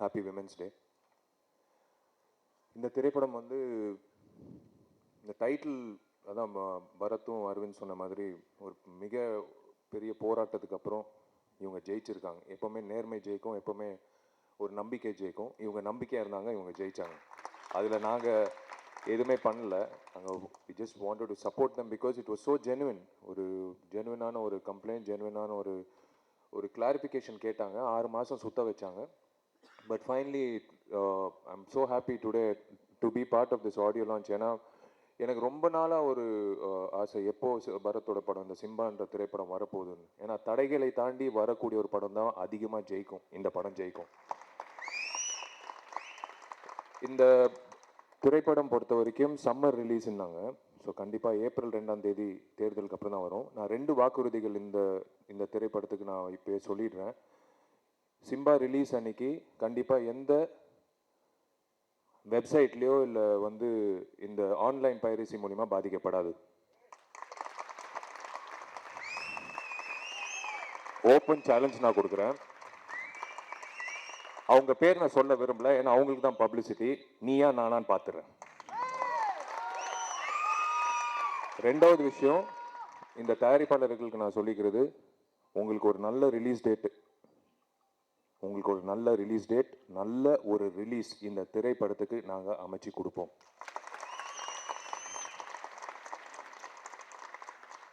Happy women's day இந்த திரைப்படம் வந்து இந்த டைட்டில் அதான் பரத்தும் அரவிந்த் சொன்ன மாதிரி ஒரு மிக பெரிய போராட்டத்துக்கு அப்புறம் இவங்க ஜெயிச்சிருக்காங்க. எப்போவுமே நேர்மை ஜெயிக்கும் எப்போவுமே ஒரு நம்பிக்கை ஜெயிக்கும். இவங்க நம்பிக்கையாக இருந்தாங்க இவங்க ஜெயித்தாங்க அதில் நாங்கள் எதுவுமே பண்ணல. நாங்கள் we just wanted to support them because it was so genuine ஒரு ஜெனுவினான ஒரு கம்ப்ளைண்ட் ஜெனுவினான ஒரு ஒரு கிளாரிஃபிகேஷன் கேட்டாங்க. ஆறு மாதம் சுத்த வச்சாங்க. But finally I'm so happy today to be part of this audio launch ஏன்னா எனக்கு ரொம்ப நாளாக ஒரு uh, ஆசை எப்போ பரத்தோட படம் இந்த சிம்பான்ற திரைப்படம் வரப்போகுதுன்னு. ஏன்னா தடைகளை தாண்டி வரக்கூடிய ஒரு படம் தான் அதிகமாக ஜெயிக்கும். இந்த படம் ஜெயிக்கும். இந்த திரைப்படம் பொறுத்த வரைக்கும் சம்மர் ரிலீஸ்னாங்க ஸோ கண்டிப்பாக ஏப்ரல் ரெண்டாம் தேதி தேர்தலுக்கு அப்புறம் தான் வரும். நான் ரெண்டு வாக்குறுதிகள் இந்த இந்த திரைப்படத்துக்கு நான் இப்போ சொல்லிடுறேன். சிம்பா ரிலீஸ் அன்னைக்கு கண்டிப்பாக எந்த வெப்சைட்லேயோ இல்லை வந்து இந்த ஆன்லைன் பைரசி மூலிமா பாதிக்கப்படாது. ஓப்பன் சேலஞ்ச் நான் கொடுக்குறேன். அவங்க பேர் நான் சொல்ல விரும்பல ஏன்னா அவங்களுக்கு தான் பப்ளிசிட்டி நீயா நானான்னு பார்த்துறேன் ரெண்டாவது விஷயம் இந்த தயாரிப்பாளர்களுக்கு நான் சொல்லிக்கிறது உங்களுக்கு ஒரு நல்ல ரிலீஸ் டேட்டு உங்களுக்கு ஒரு நல்ல ரிலீஸ் டேட் நல்ல ஒரு ரிலீஸ் இந்த திரைப்படத்துக்கு நாங்கள் அமைச்சு கொடுப்போம்.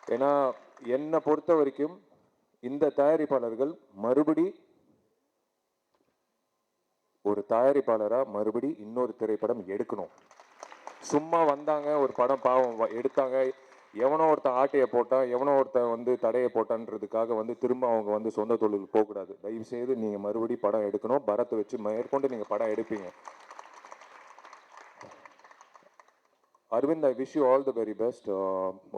ஏன்னா என்னை பொறுத்த வரைக்கும் இந்த தயாரிப்பாளர்கள் மறுபடி ஒரு தயாரிப்பாளராக மறுபடி இன்னொரு திரைப்படம் எடுக்கணும். சும்மா வந்தாங்க ஒரு படம் பாவம் வ- எடுத்தாங்க எவனோ ஒருத்தன் ஆட்டையை போட்டான் எவனோ ஒருத்தன் வந்து தடையை போட்டான்றதுக்காக வந்து திரும்ப அவங்க வந்து சொந்த தொழில் போகக்கூடாது. தயவு செய்து நீங்கள் மறுபடி படம் எடுக்கணும். பரத்தை வச்சு மேற்கொண்டு நீங்கள் படம் எடுப்பீங்க. Aravind I wish you all the very best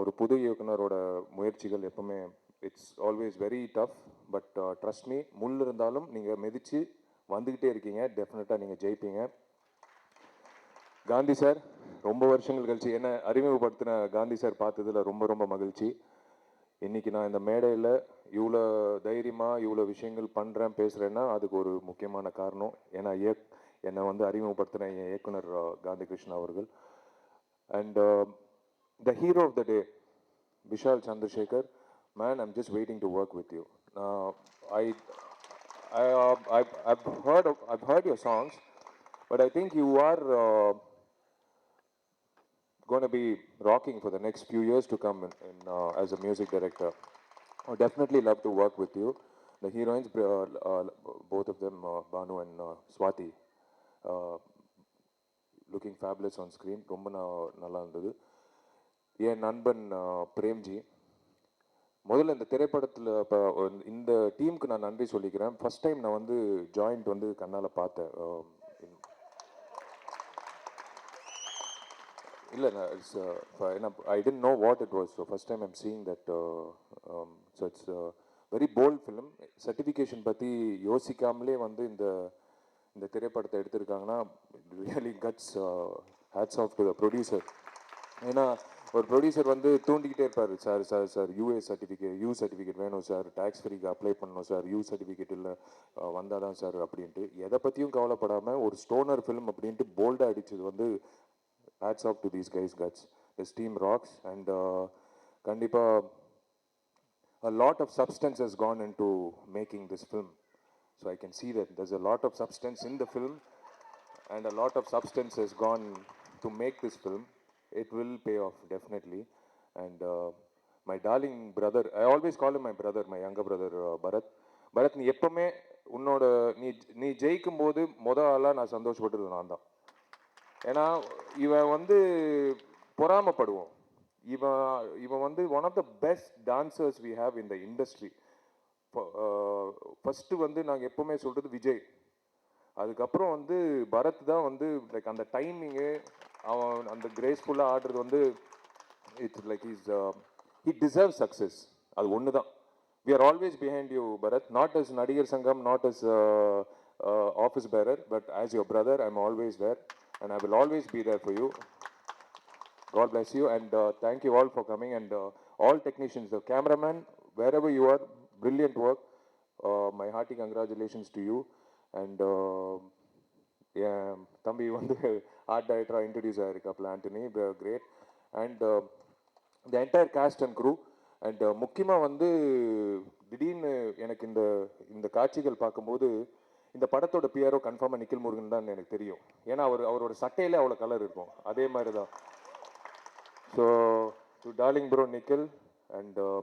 ஒரு புது இயக்குனரோட முயற்சிகள் எப்பவுமே it's always very tough but trust me முள் இருந்தாலும் நீங்கள் மிதித்து வந்துக்கிட்டே இருக்கீங்க. டெஃபினட்டாக நீங்கள் ஜெயிப்பீங்க. காந்தி சார் ரொம்ப வருஷங்கள் கழிச்சு என்ன அறிமுகப்படுத்தின காந்தி சார் பார்த்ததுல ரொம்ப ரொம்ப மகிழ்ச்சி. இன்னைக்கு நான் இந்த மேடையில் இவ்வளோ தைரியமாக இவ்வளோ விஷயங்கள் பண்ணுறேன் பேசுகிறேன்னா அதுக்கு ஒரு முக்கியமான காரணம். ஏன்னா இயக் என்னை வந்து அறிமுகப்படுத்தின என் இயக்குனர் காந்தி கிருஷ்ணா அவர்கள். And the hero of the day Vishal Chandrasekhar man I'm just waiting to work with you நான் I I heard I heard your songs but I think you are I think you are uh, going to be rocking for the next few years to come in, in, uh, as a music director. I definitely love to work with you. The heroines, uh, uh, both of them, uh, Banu and uh, Swati, uh, looking fabulous on screen. ரொம்ப நல்லா இருந்தது என் நண்பன் பிரேம்ஜி முதல்ல இந்த திரைப்படத்தில் இப்போ இந்த டீமுக்கு நான் நன்றி சொல்லிக்கிறேன் ஃபஸ்ட் டைம் நான் வந்து ஜாயிண்ட் வந்து கண்ணால் பார்த்தேன் அஹ், in- இல்லை நான் இட்ஸ் ஏன்னா I don't know what it was so first time I'm seeing that so it's very bold film certification பற்றி யோசிக்காமலே வந்து இந்த இந்த திரைப்படத்தை எடுத்திருக்காங்கன்னா really guts hats off to the producer ஏன்னா ஒரு ப்ரொடியூசர் வந்து தூண்டிக்கிட்டே இருப்பார். Sir sir sir UA certificate U certificate வேணும் சார். டேக்ஸ் ஃப்ரீக்கு அப்ளை பண்ணணும் சார். யூ சர்டிஃபிகேட் இல்லை வந்தால் தான் சார் அப்படின்ட்டு. எதை பற்றியும் கவலைப்படாமல் ஒரு ஸ்டோனர் ஃபிலிம் அப்படின்ட்டு போல்டாக அடிச்சது வந்து Hats off to these guys guts this team rocks and கண்டிப்பாக a lot of substance has gone into making this film. So I can see that there's a lot of substance in the film and a lot of substance has gone to make this film. It will pay off definitely. And uh, my darling brother, I always call him my brother, my younger brother uh, Bharat. Bharat நீ எப்பவுமே உன்னோட நீ நீ ஜெயிக்கும் போது முத ஆளாக நான் சந்தோஷப்பட்டது நான் தான் ஏன்னா இவன் வந்து பொறாமப்படுவோம். இவன் இவன் வந்து one of the best dancers we have in the industry first வந்து நாங்கள் எப்போவுமே சொல்கிறது விஜய். அதுக்கப்புறம் வந்து பரத் தான் வந்து லைக் அந்த டைமிங்கு அவன் அந்த கிரேஸ்ஃபுல்லாக ஆடுறது வந்து it's like is he deserve success அது ஒன்று தான். We are always behind you Bharat not as Nadigar Sangam not as office bearer but as your brother I am always there and I will always be there for you. God bless you and uh, thank you all for coming and uh, all technicians, the cameraman, wherever you are, brilliant work. Uh, my hearty congratulations to you and uh, என் தம்பி வந்து art டைரக்டராக introduce ஆகிருக்காப்புல Antony great and the entire cast and crew and முக்கியமாக வந்து திடீர்னு எனக்கு இந்த இந்த காட்சிகள் பார்க்கும்போது இந்த படத்தோட பிஆர்ஓ கன்ஃபார்மாக நிக்கில் முருகன் தான் எனக்கு தெரியும். ஏன்னா அவர் அவரோட சட்டையில அவ்வளோ கலர் இருக்கும். அதே மாதிரி தான் so to darling bro Nikhil and uh,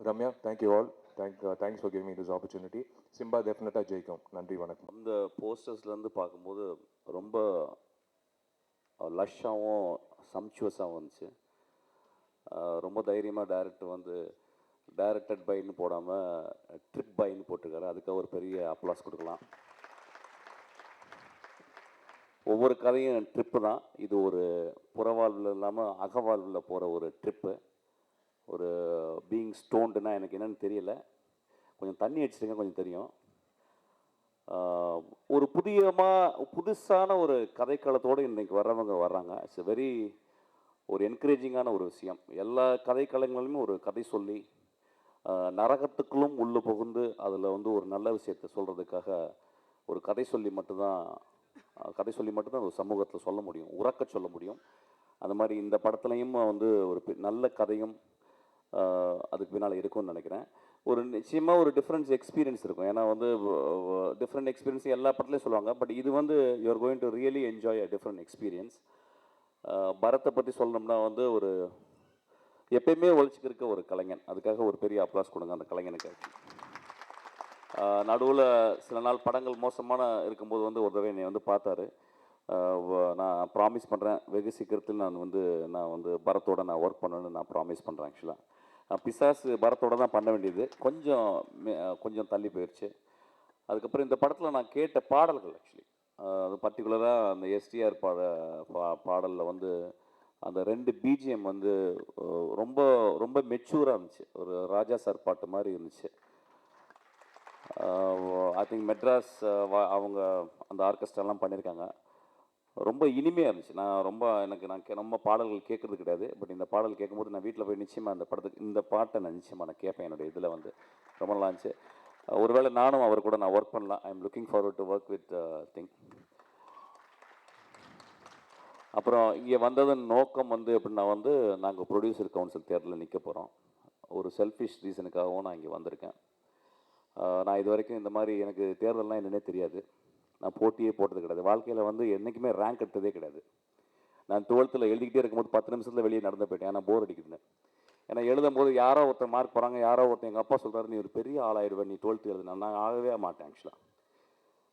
Ramya thank you all thank thanks for giving this opportunity Simba டெஃபினட்டாக ஜெயிக்கும். நன்றி வணக்கம். அந்த போஸ்டர்ஸ்லேருந்து பார்க்கும்போது ரொம்ப uh, லஷ்ஷாகவும் சம்ச்சுவஸாகவும் இருந்துச்சு uh, ரொம்ப தைரியமாக டேரக்டர் வந்து டைரக்டட் பைன்னு போடாமல் ட்ரிப் பைன்னு போட்டிருக்காரு அதுக்கு ஒரு பெரிய அப்ளாஸ் கொடுக்கலாம். ஒவ்வொரு கதையும் ட்ரிப்பு தான். இது ஒரு புறவாழ்வில் இல்லாமல் அகவாழ்வில் போகிற ஒரு ட்ரிப்பு ஒரு பீயிங் ஸ்டோன்டுனா எனக்கு என்னன்னு தெரியல. கொஞ்சம் தண்ணி அடிச்சிருக்கேன் கொஞ்சம் தெரியும். ஒரு புதியமாக புதுசான ஒரு கதைக்களத்தோடு இன்றைக்கி வர்றவங்க வர்றாங்க. இட்ஸ் வெரி ஒரு என்கரேஜிங்கான ஒரு விஷயம். எல்லா கதைக்களங்களுமே ஒரு கதை சொல்லி நரகத்துக்குள்ளும் உள்ளே புகுந்து அதில் வந்து ஒரு நல்ல விஷயத்தை சொல்கிறதுக்காக ஒரு கதை சொல்லி மட்டும்தான் கதை சொல்லி மட்டும்தான் ஒரு சமூகத்தில் சொல்ல முடியும். உறக்க சொல்ல முடியும். அந்த மாதிரி இந்த படத்துலையும் வந்து ஒரு நல்ல கதையும் அதுக்கு பின்னால் இருக்கும்னு நினைக்கிறேன். ஒரு நிச்சயமாக ஒரு டிஃப்ரென்ஸ் எக்ஸ்பீரியன்ஸ் இருக்கும். ஏன்னா வந்து டிஃப்ரெண்ட் எக்ஸ்பீரியன்ஸ் எல்லா படத்துலையும் சொல்லுவாங்க. பட் இது வந்து you're going to really enjoy a different experience பரத்தை பற்றி சொல்லணும்னா வந்து ஒரு எப்பயுமே ஒழிச்சுக்கிருக்க ஒரு கலைஞன். அதுக்காக ஒரு பெரிய அப்ளாஸ் கொடுங்க அந்த கலைஞனுக்கு. நடுவில் சில நாள் படங்கள் மோசமான இருக்கும்போது வந்து ஒரு தடவை என்னை வந்து பார்த்தாரு. நான் ப்ராமிஸ் பண்ணுறேன் வெகு சீக்கிரத்தில் நான் வந்து நான் வந்து பரத்தோட நான் ஒர்க் பண்ணணும்னு நான் ப்ராமிஸ் பண்ணுறேன் ஆக்சுவலாக பிசாசு பரத்தோட தான் பண்ண வேண்டியது. கொஞ்சம் கொஞ்சம் தள்ளி போயிடுச்சு அதுக்கப்புறம் இந்த படத்தில் நான் கேட்ட பாடல்கள் ஆக்சுவலி அது பர்டிகுலராக அந்த எஸ்டிஆர் பாட பா பாடலில் வந்து அந்த ரெண்டு பிஜிஎம் வந்து ரொம்ப ரொம்ப மெச்சூராக இருந்துச்சு. ஒரு ராஜா சார் பாட்டு மாதிரி இருந்துச்சு. ஐ திங்க் மெட்ராஸ் வா- அவங்க அந்த ஆர்கெஸ்ட்ராலாம் பண்ணியிருக்காங்க ரொம்ப இனிமையாக இருந்துச்சு. நான் ரொம்ப எனக்கு நான் கே- ரொம்ப பாடல்கள் கேட்குறது கிடையாது. பட் இந்த பாடல் கேட்கும்போது நான் வீட்டில் போய் நிச்சயமாக அந்த படத்துக்கு இந்த பாட்டை நான் நிச்சயமாக நான் கேட்பேன். என்னுடைய இதில் வந்து ரொம்ப நல்லா இருந்துச்சு. ஒருவேளை நானும் அவர் கூட நான் ஒர்க் பண்ணலாம். I am looking forward to work with thing அப்புறம் இங்கே வந்ததன் நோக்கம் வந்து எப்படின்னா வந்து நாங்கள் ப்ரொடியூசர் கவுன்சில் தேர்தலில் நிற்க போகிறோம் ஒரு செல்ஃபிஷ் ரீசனுக்காகவும் நான் இங்கே வந்திருக்கேன். நான் இது வரைக்கும் இந்த மாதிரி எனக்கு தேர்தல்லாம் என்னன்னே தெரியாது. நான் போட்டியே போட்டது கிடையாது. வாழ்க்கையில் வந்து என்றைக்குமே ரேங்க் எடுத்ததே கிடையாது. நான் டுவெல்த்தில் எழுதிக்கிட்டே இருக்கும்போது பத்து நிமிஷத்தில் வெளியே நடந்து போயிட்டேன். ஏன்னா போர் அடிக்குதுன்னு. ஏன்னா எழுதும் போது யாரோ ஒருத்தர் மார்க் போகிறாங்க யாரோ ஒருத்தர் எங்கள் அப்பா சொல்கிறாரு நீ ஒரு பெரிய ஆளாயிடுவேன் நீ டுவெல்த்து எழுதுனா. நான் ஆகவே மாட்டேன் ஆக்சுவலாக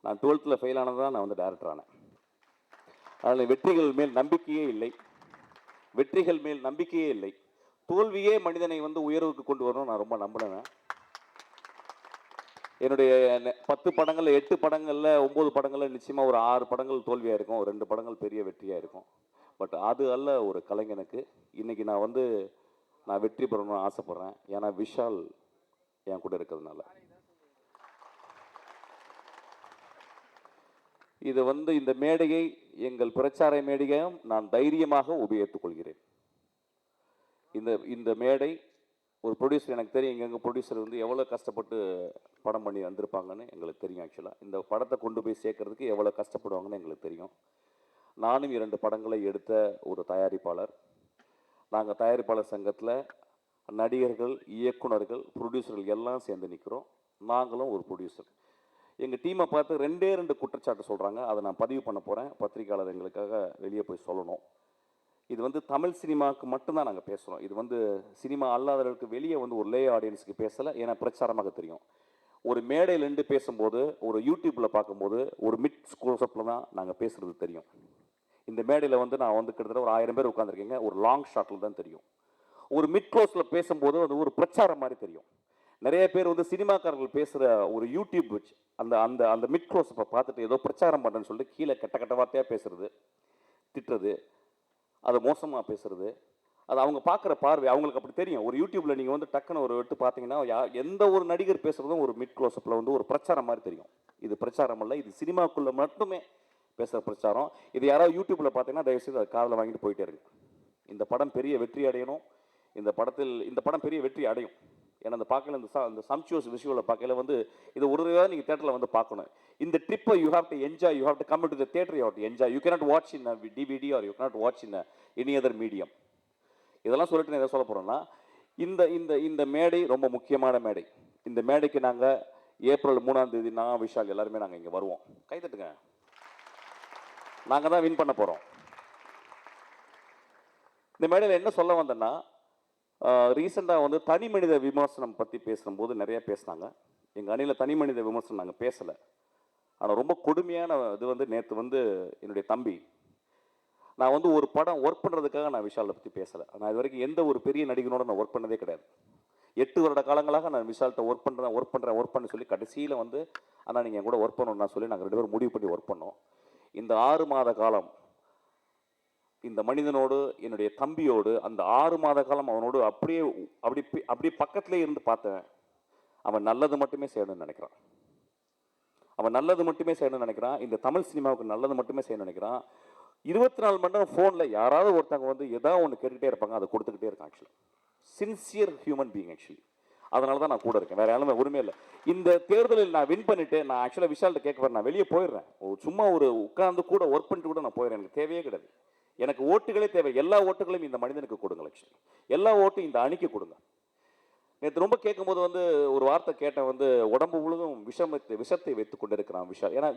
நான் டுவெல்த்தில் ஃபெயில் ஆனது தான் நான் வந்து டேரக்டர் ஆனேன். அதனால் வெற்றிகள் மேல் நம்பிக்கையே இல்லை. வெற்றிகள் மேல் நம்பிக்கையே இல்லை. தோல்வியே மனிதனை வந்து உயர்வுக்கு கொண்டு வரணும் நான் ரொம்ப நம்பினேன் என்னுடைய பத்து படங்களில் எட்டு படங்களில் ஒம்பது படங்களில் நிச்சயமாக ஒரு ஆறு படங்கள் தோல்வியாக இருக்கும். ரெண்டு படங்கள் பெரிய வெற்றியாக இருக்கும். பட் அது அல்ல ஒரு கலைஞனுக்கு இன்னைக்கு நான் வந்து நான் வெற்றி பெறணும்னு ஆசைப்பட்றேன். ஏன்னா விஷால் என் கூட இருக்கிறதுனால. இது வந்து இந்த மேடையை எங்கள் பிரச்சார மேடையையும் நான் தைரியமாக உபயோகித்துக் கொள்கிறேன். இந்த இந்த மேடை ஒரு ப்ரொடியூசர் எனக்கு தெரியும் எங்க எங்கள் ப்ரொடியூசர் வந்து எவ்வளோ கஷ்டப்பட்டு படம் பண்ணி வந்திருப்பாங்கன்னு எங்களுக்கு தெரியும் ஆக்சுவலாக இந்த படத்தை கொண்டு போய் சேர்க்கறதுக்கு எவ்வளோ கஷ்டப்படுவாங்கன்னு எங்களுக்கு தெரியும். நானும் இரண்டு படங்களை எடுத்த ஒரு தயாரிப்பாளர். நாங்கள் தயாரிப்பாளர் சங்கத்தில் நடிகர்கள் இயக்குனர்கள் ப்ரொடியூசர்கள் எல்லாம் சேர்ந்து நிற்கிறோம் நாங்களும் ஒரு ப்ரொடியூசர் எங்கள் டீமை பார்த்து ரெண்டே ரெண்டு குற்றச்சாட்டு சொல்கிறாங்க அதை நான் பதிவு பண்ண போகிறேன் பத்திரிக்கையாளர் எங்களுக்காக வெளியே போய் சொல்லணும். இது வந்து தமிழ் சினிமாவுக்கு மட்டும்தான் நாங்கள் பேசுகிறோம் இது வந்து சினிமா அல்லாதவர்களுக்கு வெளியே வந்து ஒரு லே ஆடியன்ஸுக்கு பேசலை. ஏன்னா பிரச்சாரமாக தெரியும். ஒரு மேடையில் நின்று பேசும்போது ஒரு யூடியூப்பில் பார்க்கும்போது ஒரு மிட் ஸ்கோசப்பில் தான் நாங்கள் பேசுகிறது தெரியும். இந்த மேடையில் வந்து நான் வந்து கிட்டத்தட்ட ஒரு ஆயிரம் பேர் உட்காந்துருக்கீங்க ஒரு லாங் ஷாட்டில் தான் தெரியும். ஒரு மிட் க்ளோஸில் பேசும்போது அது ஒரு பிரச்சாரம் மாதிரி தெரியும். நிறைய பேர் வந்து சினிமாக்காரர்கள் பேசுகிற ஒரு யூடியூப் வச்சு அந்த அந்த அந்த மிட் க்ளோஸ் இப்போ பார்த்துட்டு ஏதோ பிரச்சாரம் பண்ணுறேன்னு சொல்லிட்டு கீழே கெட்ட கெட்ட வார்த்தையாக பேசுறது திட்டுறது அதை மோசமாக பேசுறது அது அவங்க பார்க்குற பார்வை அவங்களுக்கு அப்படி தெரியும். ஒரு யூடியூப்பில் நீங்கள் வந்து டக்குன்னு ஒரு விட்டு பார்த்தீங்கன்னா எந்த ஒரு நடிகர் பேசுறதும் ஒரு மிட் க்ளோஸ்அப்பில் வந்து ஒரு பிரச்சாரம் மாதிரி தெரியும். இது பிரச்சாரம் இல்லை இது சினிமாக்குள்ளே மட்டுமே பேசுகிற பிரச்சாரம். இது யாராவது யூடியூப்பில் பார்த்தீங்கன்னா தயவுசெய்து அதை காதில் வாங்கிட்டு போயிட்டே இருக்கு இந்த படம் பெரிய வெற்றி அடையணும். இந்த படத்தில் இந்த படம் பெரிய வெற்றி அடையும். ஏன்னா அந்த பார்க்கல இந்த அந்த சம்ச்சுவஸ் விஷுவலை பார்க்கல வந்து இது ஒரு தடவை நீங்கள் தேட்டரில் வந்து பார்க்கணும். இந்த ட்ரிப்பை you have to enjoy you have to come to the theatre you have to enjoy you cannot watch in DVD or you cannot watch in any other medium இதெல்லாம் சொல்லிட்டு நான் எதை சொல்ல போகிறேன்னா இந்த இந்த இந்த மேடை ரொம்ப முக்கியமான மேடை. இந்த மேடைக்கு நாங்கள் ஏப்ரல் மூணாம் தேதி நான் விஷால் எல்லாருமே நாங்கள் இங்கே வருவோம். கைத்தட்டுங்க நாங்கள் தான் வின் பண்ண போகிறோம் இந்த மேடையில் என்ன சொல்ல வந்தேன்னா ரீசெண்டாக வந்து தனி மனித விமர்சனம் பற்றி பேசும்போது நிறைய பேசினாங்க. எங்கள் அணியில் தனி மனித விமர்சனம் நாங்கள் பேசலை. ஆனால் ரொம்ப கொடுமையான இது வந்து நேற்று வந்து என்னுடைய தம்பி. நான் வந்து ஒரு படம் ஒர்க் பண்ணுறதுக்காக நான் விஷாலை பற்றி பேசலை. நான் இது வரைக்கும் எந்த ஒரு பெரிய நடிகனோட நான் ஒர்க் பண்ணதே கிடையாது. எட்டு வருட காலங்களாக நான் விஷால்கிட்ட ஒர்க் பண்ணுறேன் ஒர்க் பண்ணுறேன் ஒர்க் பண்ண சொல்லி கடைசியில் வந்து ஆனால் நீங்கள் கூட ஒர்க் பண்ணணும்னா சொல்லி நாங்கள் ரெண்டு பேரும் முடிவு பண்ணி ஒர்க் பண்ணோம். இந்த ஆறு மாத காலம் இந்த மனிதனோடு என்னுடைய தம்பியோடு அந்த ஆறு மாத காலம் அவனோடு அப்படியே அப்படி அப்படியே பக்கத்திலே இருந்து பார்த்தேன். அவன் நல்லது மட்டுமே செய்யணும்னு நினைக்கிறான். அவன் நல்லது மட்டுமே செய்யணும்னு நினைக்கிறான். இந்த தமிழ் சினிமாவுக்கு நல்லது மட்டுமே செய்யணும்னு நினைக்கிறான். இருபத்தி நாலு மணி நேரம் ஃபோனில் யாராவது ஒருத்தவங்க வந்து ஏதாவது ஒன்று கேட்டுகிட்டே இருப்பாங்க. அதை கொடுத்துக்கிட்டே இருக்கான் actually sincere human being actually அதனால தான் நான் கூட இருக்கேன். வேறு யாருமே உரிமை இல்லை. இந்த தேர்தலில் நான் வின் பண்ணிவிட்டு நான் ஆக்சுவலாக விஷால்கிட்ட கேட்க போறேன். நான் வெளியே போயிடுறேன். சும்மா ஒரு உட்காந்து கூட ஒர்க் பண்ணிட்டு கூட நான் போயிடுறேன். எனக்கு தேவையே கிடையாது. எனக்கு ஓட்டுகளே தேவை. எல்லா ஓட்டுகளையும் இந்த மனிதனுக்கு கொடுங்க லட்சுமி. எல்லா ஓட்டும் இந்த அணிக்கு கொடுங்க. நேற்று ரொம்ப கேட்கும்போது வந்து ஒரு வார்த்தை கேட்டேன். வந்து உடம்பு முழுதும் விஷமத்தை விஷத்தை வைத்துக் கொண்டிருக்கிறான் விஷா ஏன்னா